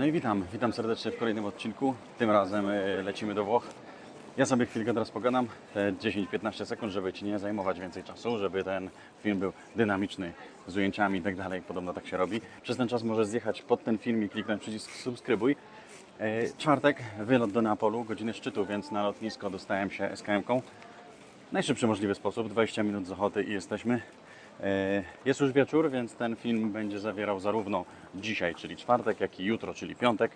No i witam, witam serdecznie w kolejnym odcinku. Tym razem e, lecimy do Włoch. Ja sobie chwilkę teraz pogadam, te 10-15 sekund, żeby Ci nie zajmować więcej czasu, żeby ten film był dynamiczny, z ujęciami i tak dalej. Podobno tak się robi. Przez ten czas możesz zjechać pod ten film i kliknąć przycisk subskrybuj. E, Czwartek, wylot do Neapolu, godziny szczytu, więc na lotnisko dostałem się SKM-ką. Najszybszy możliwy sposób, 20 minut z Ochoty i jesteśmy. E, Jest już wieczór, więc ten film będzie zawierał zarówno dzisiaj, czyli czwartek, jak i jutro, czyli piątek.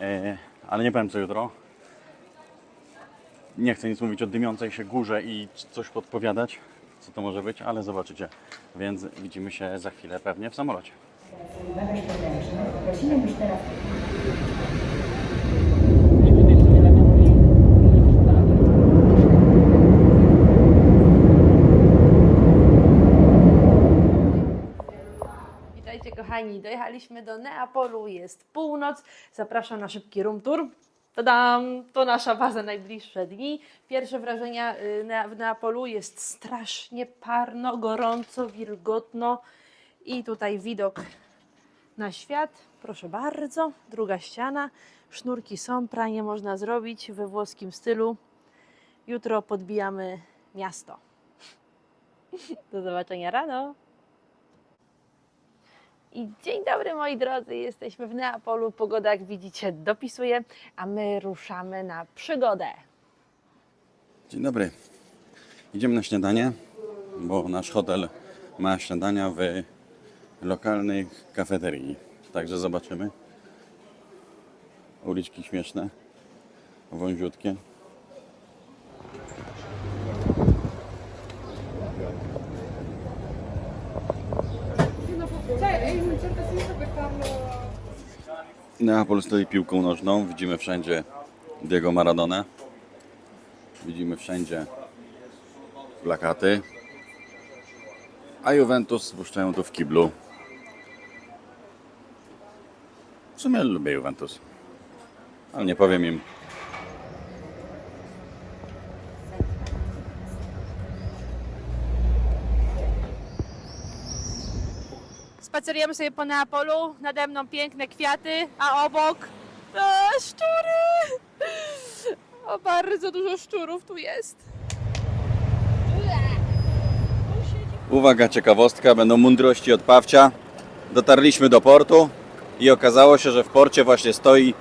E, Ale nie powiem co jutro. Nie chcę nic mówić o dymiącej się górze i coś podpowiadać, co to może być, ale zobaczycie. Więc widzimy się za chwilę pewnie w samolocie. teraz kochani, dojechaliśmy do Neapolu, jest północ, zapraszam na szybki room tour. Tadam! To nasza baza najbliższe dni. Pierwsze wrażenia y, w Neapolu jest strasznie parno, gorąco, wilgotno i tutaj widok na świat. Proszę bardzo, druga ściana. Sznurki są, pranie można zrobić we włoskim stylu. Jutro podbijamy miasto. Do zobaczenia rano. I dzień dobry moi drodzy, jesteśmy w Neapolu. Pogoda jak widzicie dopisuje, a my ruszamy na przygodę. Dzień dobry. Idziemy na śniadanie, bo nasz hotel ma śniadania w lokalnej kafeterii. Także zobaczymy. Uliczki śmieszne, wąziutkie. Neapol stoi piłką nożną. Widzimy wszędzie Diego Maradona. Widzimy wszędzie plakaty. A Juventus spuszczają tu w kiblu. W sumie lubię Juventus. Ale nie powiem im. Spacerujemy sobie po Neapolu, nade mną piękne kwiaty, a obok a, szczury. O, bardzo dużo szczurów tu jest. Uwaga, ciekawostka, będą mądrości od Pawcia. Dotarliśmy do portu i okazało się, że w porcie właśnie stoi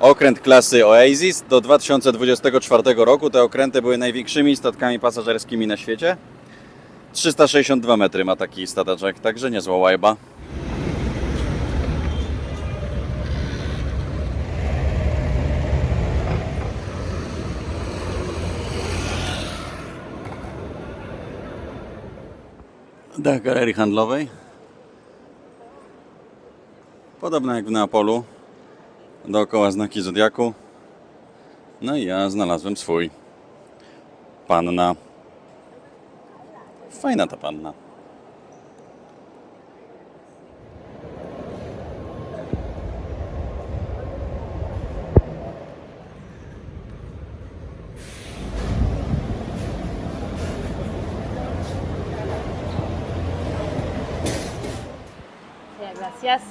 okręt klasy Oasis. Do 2024 roku te okręty były największymi statkami pasażerskimi na świecie. 362 metry ma taki stateczek, także niezła łajba. Do galerii handlowej. Podobno jak w Neapolu. Dookoła znaki Zodiaku. No i ja znalazłem swój. Panna. Fajna ta panna. Gracias.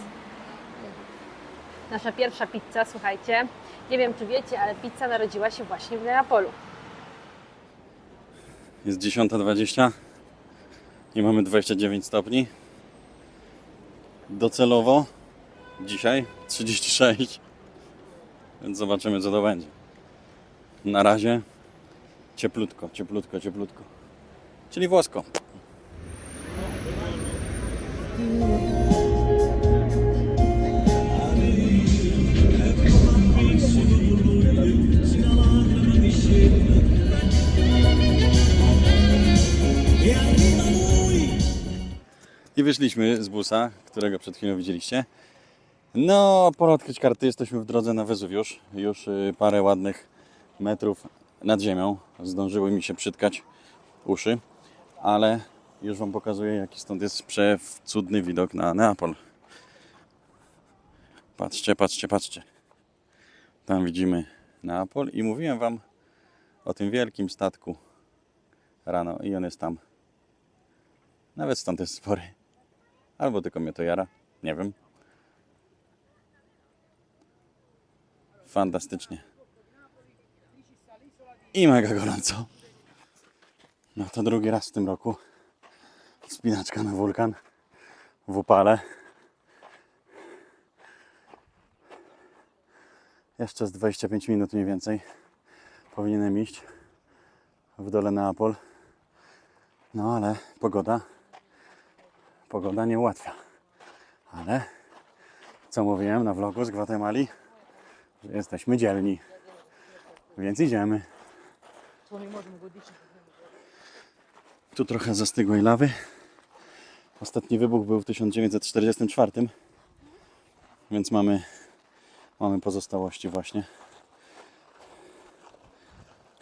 Nasza pierwsza pizza, słuchajcie. Nie wiem, czy wiecie, ale pizza narodziła się właśnie w Neapolu. Jest 10.20 i mamy 29 stopni. Docelowo dzisiaj 36. Więc zobaczymy co to będzie. Na razie cieplutko, cieplutko, cieplutko. Czyli włosko. I wyszliśmy z busa, którego przed chwilą widzieliście. No, pora odkryć karty. Jesteśmy w drodze na Wezuwiusz. Już y, parę ładnych metrów nad ziemią. Zdążyły mi się przytkać uszy, ale już Wam pokazuję, jaki stąd jest przecudny widok na Neapol. Patrzcie, patrzcie, patrzcie. Tam widzimy Neapol i mówiłem Wam o tym wielkim statku rano i on jest tam. Nawet stąd jest spory. Albo tylko mnie to jara. Nie wiem. fantastycznie. I mega gorąco. No to drugi raz w tym roku. Wspinaczka na wulkan w upale. Jeszcze z 25 minut mniej więcej powinienem iść w dole Neapol. No ale pogoda, pogoda nie ułatwia. Ale co mówiłem na vlogu z Gwatemali, że jesteśmy dzielni. Więc idziemy. Tu trochę zastygłej lawy. Ostatni wybuch był w 1944, więc mamy, mamy pozostałości właśnie.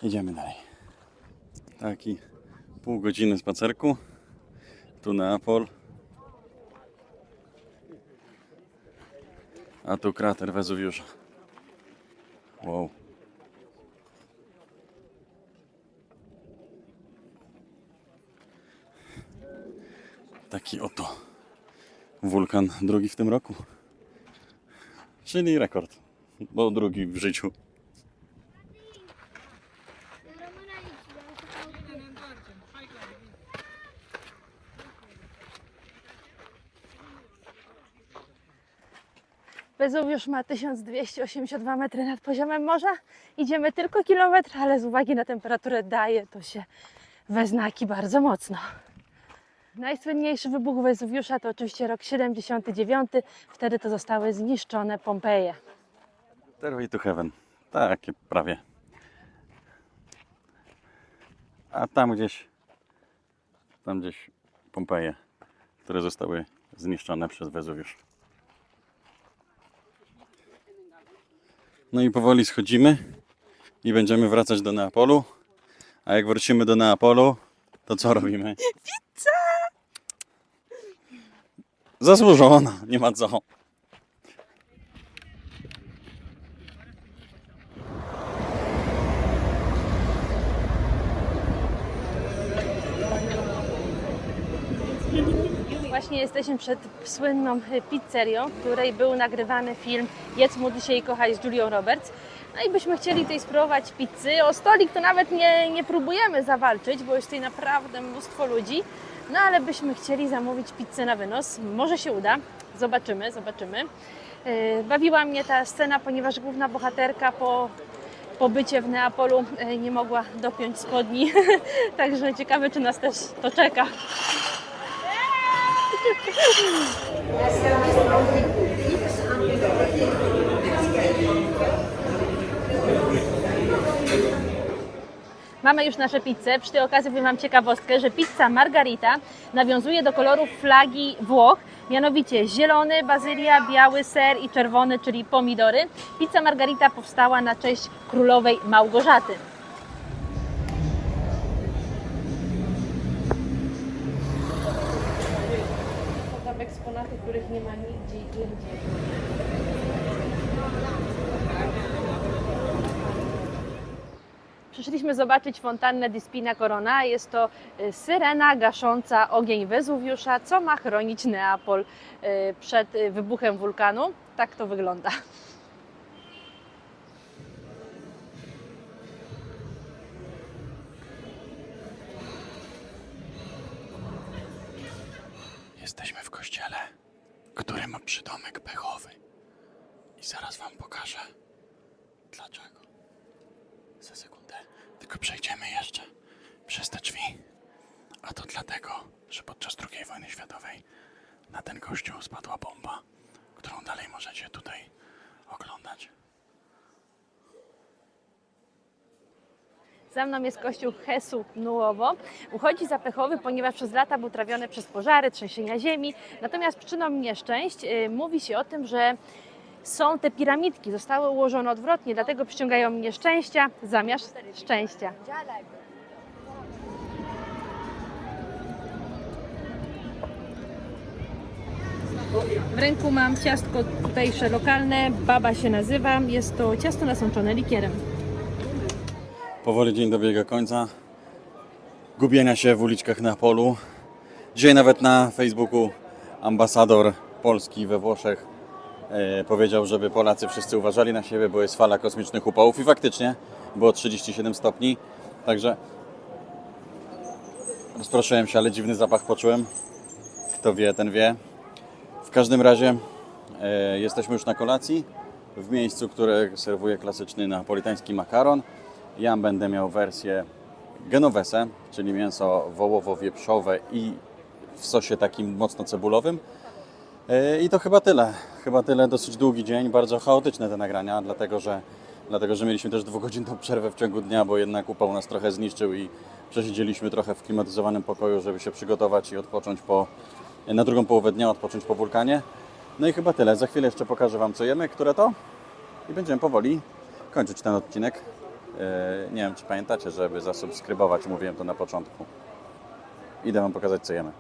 Idziemy dalej. Taki pół godziny spacerku. Tu Neapol. A tu krater Wezuwiusza. Wow. Taki oto wulkan drugi w tym roku. Czyli rekord, bo drugi w życiu. Wezuwiusz ma 1282 metry nad poziomem morza. Idziemy tylko kilometr, ale z uwagi na temperaturę daje to się we znaki bardzo mocno. Najsłynniejszy wybuch Wezuwiusza to oczywiście rok 79. Wtedy to zostały zniszczone Pompeje. Stairway to Heaven. Takie prawie. A tam gdzieś, tam gdzieś Pompeje, które zostały zniszczone przez Wezuwiusz. No i powoli schodzimy i będziemy wracać do Neapolu. A jak wrócimy do Neapolu, to co robimy? Pizza! Zasłużona, nie ma co. Właśnie jesteśmy przed słynną pizzerią, w której był nagrywany film Jedz mu dzisiaj kochaj z Julią Roberts. No i byśmy chcieli tutaj spróbować pizzy. O stolik to nawet nie, nie próbujemy zawalczyć, bo jest tutaj naprawdę mnóstwo ludzi. No ale byśmy chcieli zamówić pizzę na wynos. Może się uda. Zobaczymy, zobaczymy. Yy, Bawiła mnie ta scena, ponieważ główna bohaterka po pobycie w Neapolu yy, nie mogła dopiąć spodni. Także ciekawe, czy nas też to czeka. Mamy już nasze pizze. Przy tej okazji powiem Wam ciekawostkę, że pizza margarita nawiązuje do kolorów flagi Włoch, mianowicie zielony, bazylia, biały ser i czerwony, czyli pomidory. Pizza margarita powstała na cześć królowej Małgorzaty. To tam eksponaty, których nie ma nigdzie indziej. Przyszliśmy zobaczyć fontannę di Spina Corona. Jest to y, syrena gasząca ogień Wezuwiusza, co ma chronić Neapol y, przed y, wybuchem wulkanu. Tak to wygląda. Który ma przydomek pechowy. I zaraz wam pokażę dlaczego. Za sekundę. Tylko przejdziemy jeszcze przez te drzwi. A to dlatego, że podczas II wojny światowej na ten kościół spadła bomba, którą dalej możecie tutaj oglądać. Za mną jest kościół Hesu Nuovo. Uchodzi za pechowy, ponieważ przez lata był trawiony przez pożary, trzęsienia ziemi. Natomiast przyczyną nieszczęść y, mówi się o tym, że są te piramidki, zostały ułożone odwrotnie, dlatego przyciągają nieszczęścia zamiast szczęścia. W ręku mam ciastko tutejsze lokalne, baba się nazywa. Jest to ciasto nasączone likierem. Powoli dzień dobiega końca. Gubienia się w uliczkach Neapolu. Dzisiaj nawet na Facebooku ambasador Polski we Włoszech e, powiedział, żeby Polacy wszyscy uważali na siebie, bo jest fala kosmicznych upałów i faktycznie było 37 stopni, także rozproszyłem się, ale dziwny zapach poczułem. Kto wie, ten wie. W każdym razie e, jesteśmy już na kolacji w miejscu, które serwuje klasyczny napolitański makaron. Ja będę miał wersję genovese, czyli mięso wołowo-wieprzowe i w sosie takim mocno cebulowym. E, I to chyba tyle. Chyba tyle. Dosyć długi dzień, bardzo chaotyczne te nagrania, dlatego że, dlatego, że mieliśmy też dwugodzinną przerwę w ciągu dnia, bo jednak upał nas trochę zniszczył i przesiedzieliśmy trochę w klimatyzowanym pokoju, żeby się przygotować i odpocząć po, na drugą połowę dnia, odpocząć po wulkanie. No i chyba tyle. Za chwilę jeszcze pokażę Wam, co jemy, które to i będziemy powoli kończyć ten odcinek. E, Nie wiem, czy pamiętacie, żeby zasubskrybować, mówiłem to na początku. Idę Wam pokazać, co jemy.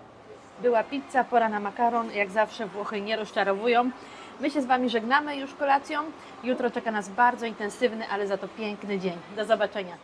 Była pizza, pora na makaron. Jak zawsze Włochy nie rozczarowują. My się z Wami żegnamy już kolacją. Jutro czeka nas bardzo intensywny, ale za to piękny dzień. Do zobaczenia.